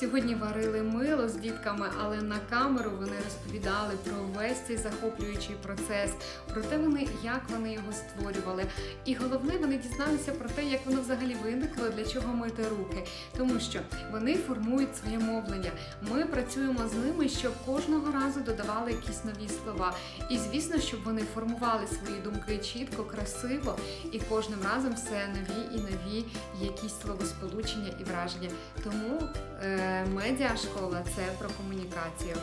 Сьогодні варили мило з дітками, але на камеру вони розповідали про весь цей захоплюючий процес, про те, вони як вони його створювали. І головне, вони дізналися про те, як воно взагалі виникло, для чого мити руки, тому що вони формують своє мовлення. Ми працюємо з ними, щоб кожного разу додавали якісь нові слова. І звісно, щоб вони формували свої думки чітко, красиво, і кожним разом все нові і нові якісь словосполучення і враження. Тому е, медіашкола це про комунікацію.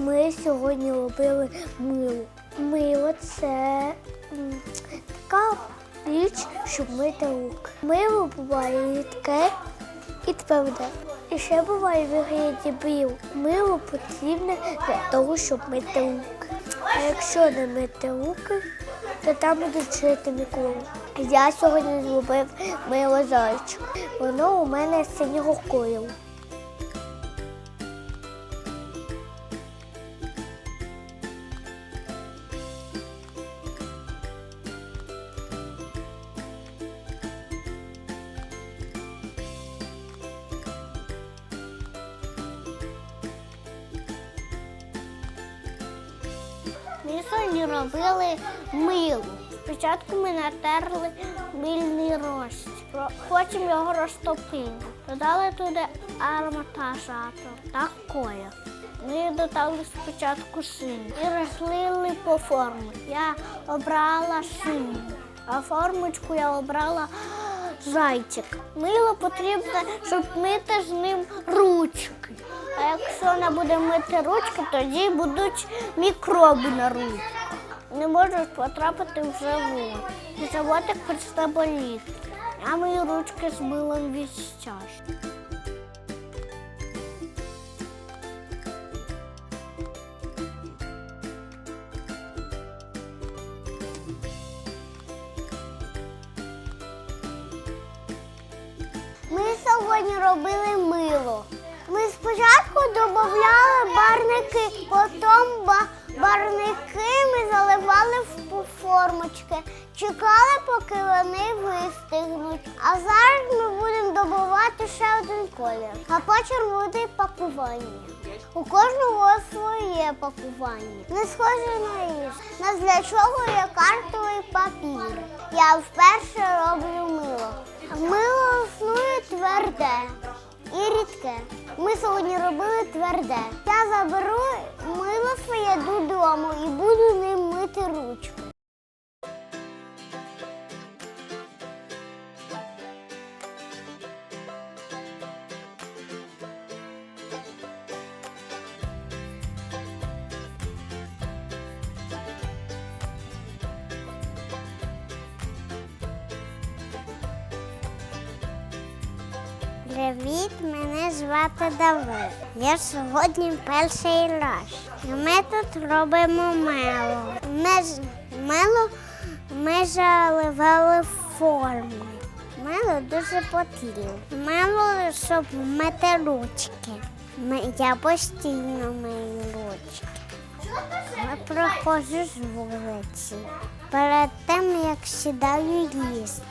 Ми сьогодні робили мило. Мило це така річ, щоб мити руки. Мило буває рідке і тверде. І ще буває вигляді брів. Мило потрібне для того, щоб мити руки. А якщо не мити руки, то там будуть жити мікроби. Я сьогодні зробив мило зайчик. Воно у мене синього кольору. Спочатку ми натерли мильний розчин, потім його розтопили. Додали туди ароматизатор та колір. Ми додали спочатку синій і розлили по формі. Я обрала синю, а формочку я обрала зайчик. Мило потрібно, щоб мити з ним ручки. А якщо не будемо мити ручки, тоді будуть мікроби на ручках. Не можуть потрапити в живот. Животик почне боліти. А мої ручки з милом відстяж. Ми сьогодні робили мило. Ми спочатку додавали барники, формочки, чекали, поки вони вистигнуть. А зараз ми будемо додавати ще один колір, а потім буде пакування. У кожного своє пакування. Не схоже на інше. Нас для чого є картовий папір. Я вперше роблю мило. Мило існує тверде і рідке. Ми сьогодні робили тверде. Я заберу мило своє додому і буду ним мити ручки. Привіт, мене звати Давид. Я сьогодні перший раз. Ми тут робимо мело. Ми, з- мело ми заливали форму. Мело дуже потрібно. Мело, щоб мити ручки. Я постійно мию ручки. Я проходжу з вулиці. Перед тим, як сідаю їсти.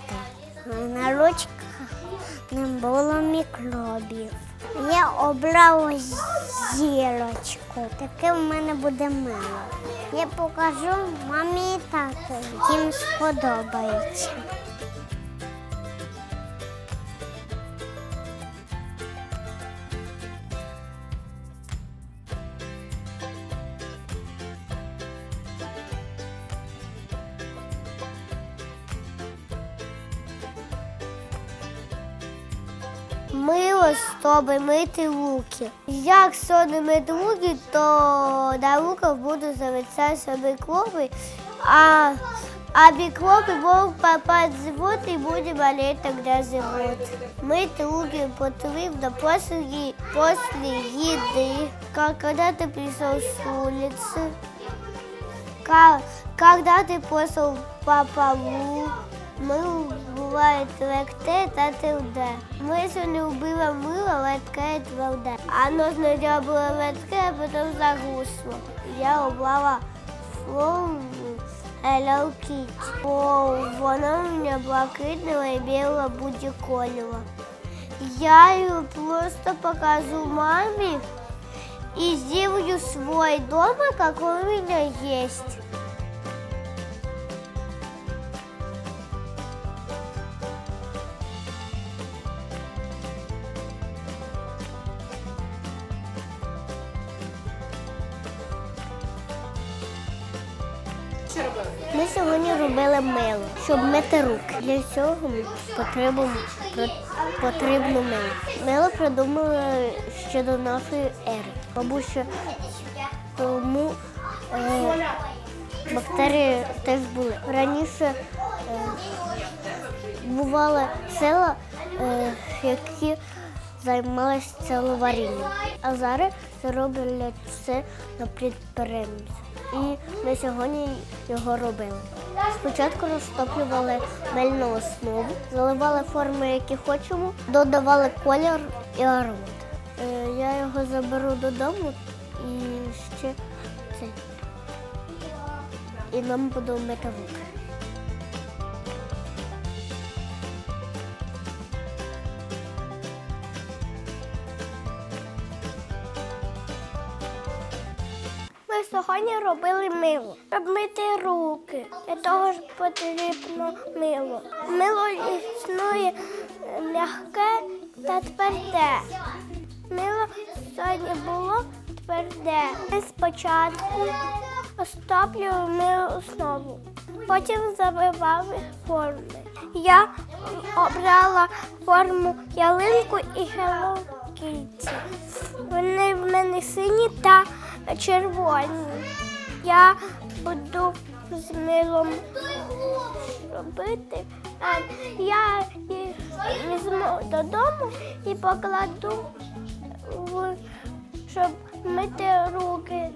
На ручках не було мікробів. Я обрала зірочку. Таке в мене буде мило. Я покажу мамі і тату. Їм сподобається. Мило, щоб мити руки. Як не мити руки, то на руках будуть зависатися мікроби, а, а мікроби можуть попасть в живот і буде болеть тоді живот. Мити руки потрібно після, ї- після їди, как когда ты пришел с улицы, Ка- Когда ты пошел по полу, мило буває тверде та тверде. Ми сьогодні вбили мило легке і тверде. А нужно для було легке, а потім загусло. Я обрала форму Hello Kitty. О, вона у мене блакитного і білого буде кольору. Я її просто покажу мамі и сделаю свой дома, какой у меня есть. Щоб мити руки. Для цього потрібно, потрібно мило. Мило придумали ще до нашої ери. Бабуся тому е, бактерії теж були. Раніше е, бували села, е, які займалися целоварінням. А зараз це роблять все на підприємстві. І ми сьогодні його робили. Спочатку розтоплювали мельну основу, заливали форми, які хочемо, додавали колір і аромат. Е, Я його заберу додому і ще це. І нам буду мити руки. Сьогодні робили мило, щоб мити руки. Для того ж потрібно мило. Мило існує м'яке та тверде. Мило сьогодні було тверде. Ми спочатку розтоплювали основу, потім забивали форми. Я обрала форму ялинку і Kitty. Вони в мене сині та червоні. Я буду з милом робити. А я візьму додому і покладу, щоб мити руки.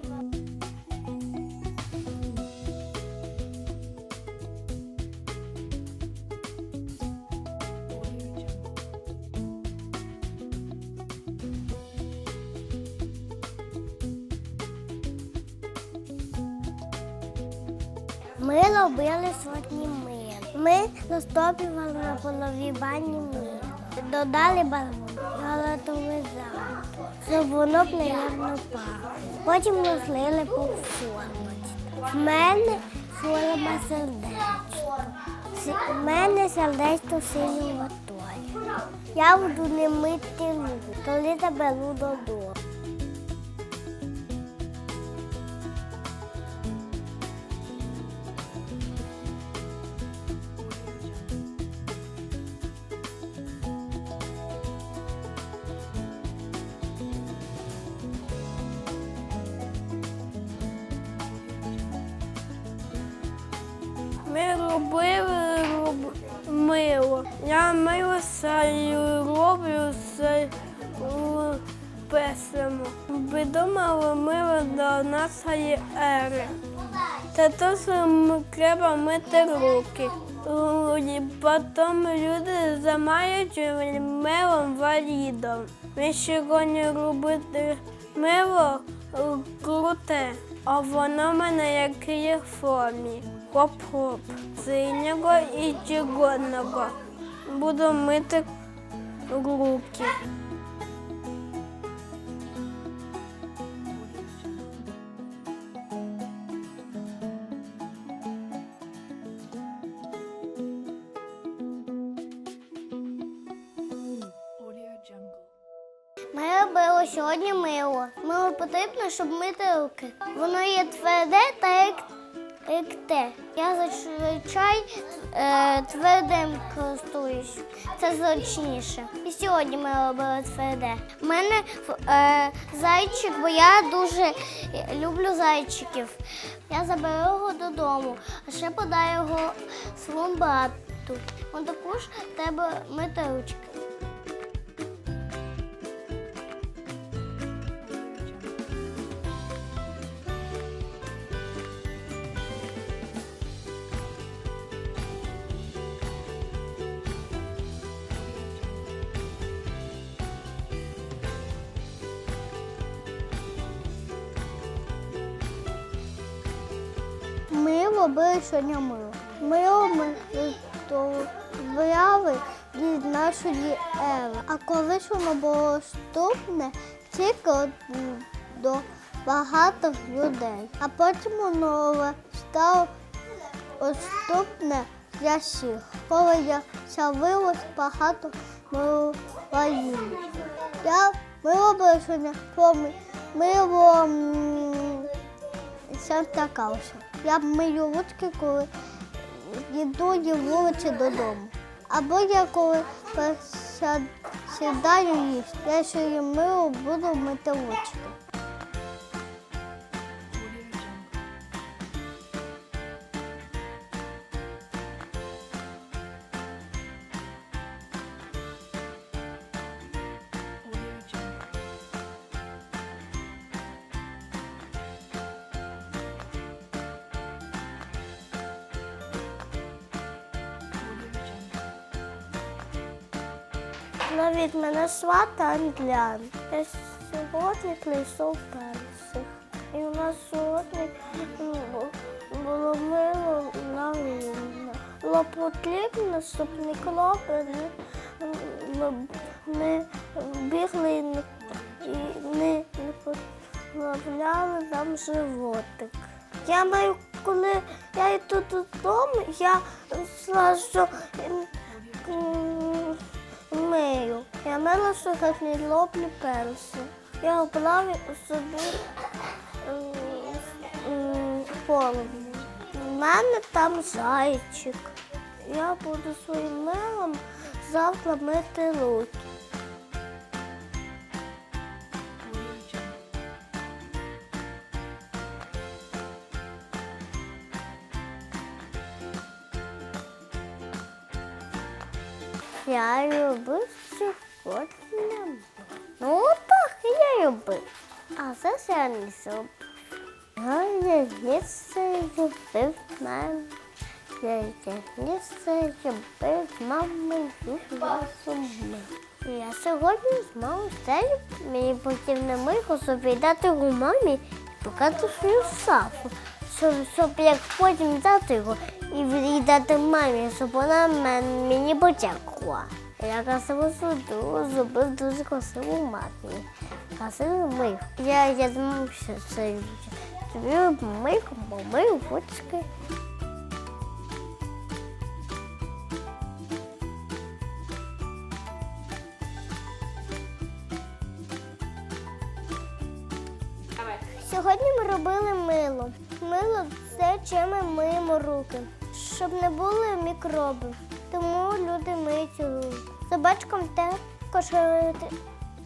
Ми робили сотні мил. Ми розтоплювали на голові бані мил. Додали балон, галатовий запах, щоб воно приємно пахло. Потім розлили по формочці. В мене форма сердечко. В мене сердечко синього кольору. Я буду не мити руки, коли заберу додому. Мило. Я мило все роблю все песимо. Придумали мило до нашої ери. Це те, що треба мити руки. Потім люди займають милом валідом. Ми сьогодні робити мило е, круте, а воно мене як є формі. Хоп-хоп. Синього і червоного. Буду мити руки. Потрібно, щоб мити руки. Воно є тверде та як, як те. Я зазвичай е, твердим користуюсь. Це зручніше. І сьогодні ми робили тверде. У мене е, зайчик, бо я дуже люблю зайчиків. Я заберу його додому, а ще подаю його своєму брату. Он також треба мити ручки. Робили сьогодні мило. Мило ми виготовляли від нашої ери. А колись воно було доступне тільки до багатих людей. А потім воно стало доступне для всіх. Коли я з'явилось багато милоїв. Я. Мило м, Санта Клауса. Я мию ручки, коли йду і вулиці додому. Або я коли сідаю їсти, я ще мило буду мити ручки. Навіть мене звати Андріан. Я сьогодні прийшов перших. І у нас сьогодні було мило на рівно. Було потрібно, щоб мікроби не, м, не бігли і не, поправляли нам животик. Я маю, коли я йду додому, я м, м, мию. Я мила сухатний лоплю перси. Я обрав собі м, м. У мене там зайчик. Я буду своїм милом завтра мити руки. Я люблю сьогодні. Ну так, я люблю. А зараз я не зроблю. Я місце любив маму. Я місце любив маму разом. Я сьогодні з мамою стаю. Мені потрібно мику собі дати його мамі і показати свою сафу. Щоб, щоб як потім дати його і віддати мамі, щоб вона мені подякувала. Я красиво суду, зробив дуже красиву мамі. Красиву мийку. Я, я думав, що це тобі мийку, помию ручки. Сьогодні ми робили мило. Мило це чим ми миємо руки, щоб не були мікроби. Тому люди миють руки. Собачкам також е,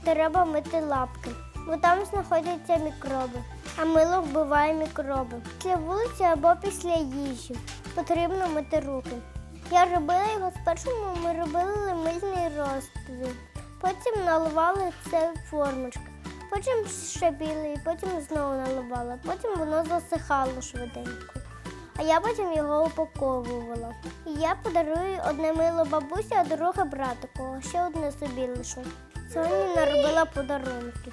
треба мити лапки, бо там знаходяться мікроби. А мило вбиває мікроби. Після вулиці або після їжі потрібно мити руки. Я робила його спершу, ми робили мильний розтвір. Потім наливали це в формочки. Потім ще білий, потім знову наливала. Потім воно засихало швиденько. А я потім його упаковувала. Я подарую одне мило бабусі, а друге братику, ще одне собі лишу. Сьогодні наробила подарунки.